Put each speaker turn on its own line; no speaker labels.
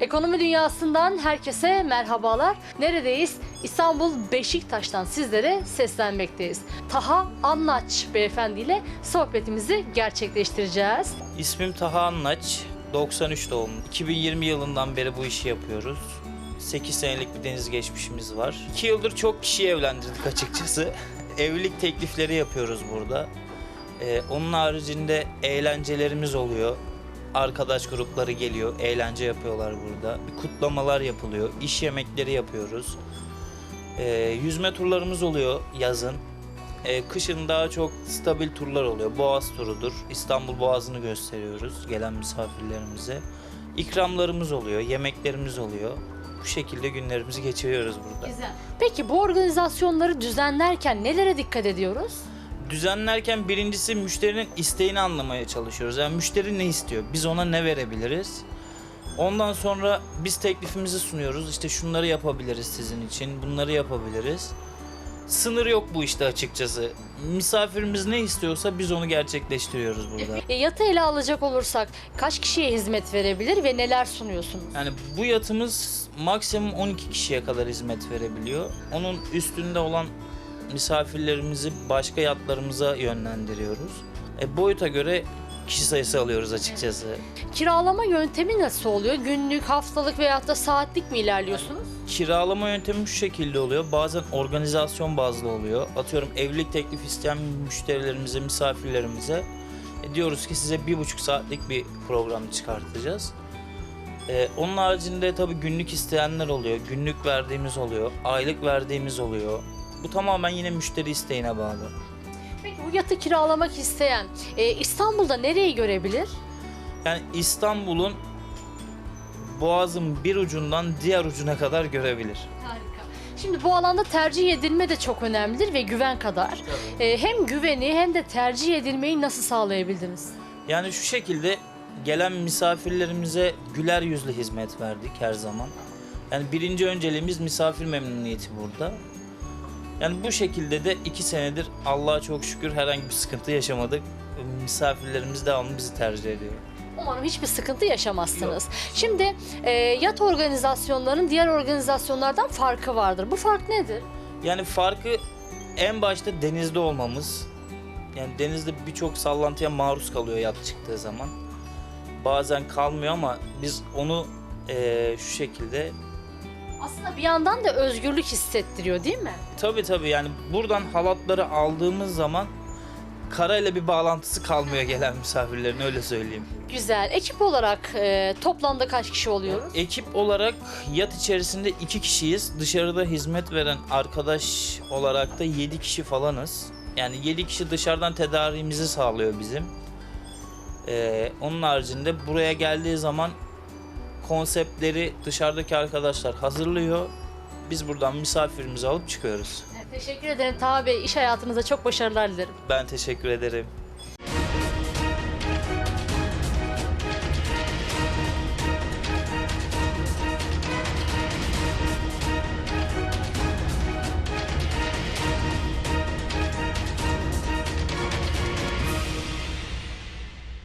Ekonomi dünyasından herkese merhabalar. Neredeyiz? İstanbul Beşiktaş'tan sizlere seslenmekteyiz. Taha Anlaç beyefendi ile sohbetimizi gerçekleştireceğiz.
İsmim Taha Anlaç. 93 doğumlu. 2020 yılından beri bu işi yapıyoruz. 8 senelik bir deniz geçmişimiz var. 2 yıldır çok kişiyi evlendirdik açıkçası. Evlilik teklifleri yapıyoruz burada. Ee, onun haricinde eğlencelerimiz oluyor. Arkadaş grupları geliyor, eğlence yapıyorlar burada. Bir kutlamalar yapılıyor, iş yemekleri yapıyoruz. Ee, yüzme turlarımız oluyor yazın. Ee, kışın daha çok stabil turlar oluyor. Boğaz turudur. İstanbul Boğazı'nı gösteriyoruz gelen misafirlerimize. İkramlarımız oluyor, yemeklerimiz oluyor. Bu şekilde günlerimizi geçiriyoruz burada.
Güzel. Peki bu organizasyonları düzenlerken nelere dikkat ediyoruz?
Düzenlerken birincisi müşterinin isteğini anlamaya çalışıyoruz. Yani müşteri ne istiyor? Biz ona ne verebiliriz? Ondan sonra biz teklifimizi sunuyoruz. İşte şunları yapabiliriz sizin için, bunları yapabiliriz. Sınır yok bu işte açıkçası. Misafirimiz ne istiyorsa biz onu gerçekleştiriyoruz burada.
E, yatı ele alacak olursak kaç kişiye hizmet verebilir ve neler sunuyorsunuz?
Yani bu yatımız maksimum 12 kişiye kadar hizmet verebiliyor. Onun üstünde olan misafirlerimizi başka yatlarımıza yönlendiriyoruz. E, boyuta göre kişi sayısı alıyoruz açıkçası.
Kiralama yöntemi nasıl oluyor? Günlük, haftalık veyahut da saatlik mi ilerliyorsunuz?
Kiralama yöntemi şu şekilde oluyor. Bazen organizasyon bazlı oluyor. Atıyorum evlilik teklif isteyen müşterilerimize, misafirlerimize e, diyoruz ki size bir buçuk saatlik bir program çıkartacağız. E, onun haricinde tabii günlük isteyenler oluyor. Günlük verdiğimiz oluyor. Aylık verdiğimiz oluyor. Bu tamamen yine müşteri isteğine bağlı.
Peki bu yatı kiralamak isteyen e, İstanbul'da nereyi görebilir?
Yani İstanbul'un Boğaz'ın bir ucundan diğer ucuna kadar görebilir.
Harika. Şimdi bu alanda tercih edilme de çok önemlidir ve güven kadar. E, hem güveni hem de tercih edilmeyi nasıl sağlayabildiniz?
Yani şu şekilde gelen misafirlerimize güler yüzlü hizmet verdik her zaman. Yani birinci önceliğimiz misafir memnuniyeti burada. Yani bu şekilde de iki senedir Allah'a çok şükür herhangi bir sıkıntı yaşamadık. Misafirlerimiz devamlı bizi tercih ediyor.
Umarım hiçbir sıkıntı yaşamazsınız. Şimdi e, yat organizasyonlarının diğer organizasyonlardan farkı vardır. Bu fark nedir?
Yani farkı en başta denizde olmamız. Yani denizde birçok sallantıya maruz kalıyor yat çıktığı zaman. Bazen kalmıyor ama biz onu eee, şu şekilde
Aslında bir yandan da özgürlük hissettiriyor değil mi?
Tabii tabii yani buradan halatları aldığımız zaman karayla bir bağlantısı kalmıyor gelen misafirlerin öyle söyleyeyim.
Güzel. Ekip olarak e, toplamda kaç kişi oluyoruz?
Ekip olarak yat içerisinde iki kişiyiz. Dışarıda hizmet veren arkadaş olarak da 7 kişi falanız. Yani 7 kişi dışarıdan tedariğimizi sağlıyor bizim. Ee, onun haricinde buraya geldiği zaman konseptleri dışarıdaki arkadaşlar hazırlıyor. Biz buradan misafirimizi alıp çıkıyoruz.
Teşekkür ederim Taha Bey. İş hayatınızda çok başarılar dilerim.
Ben teşekkür ederim.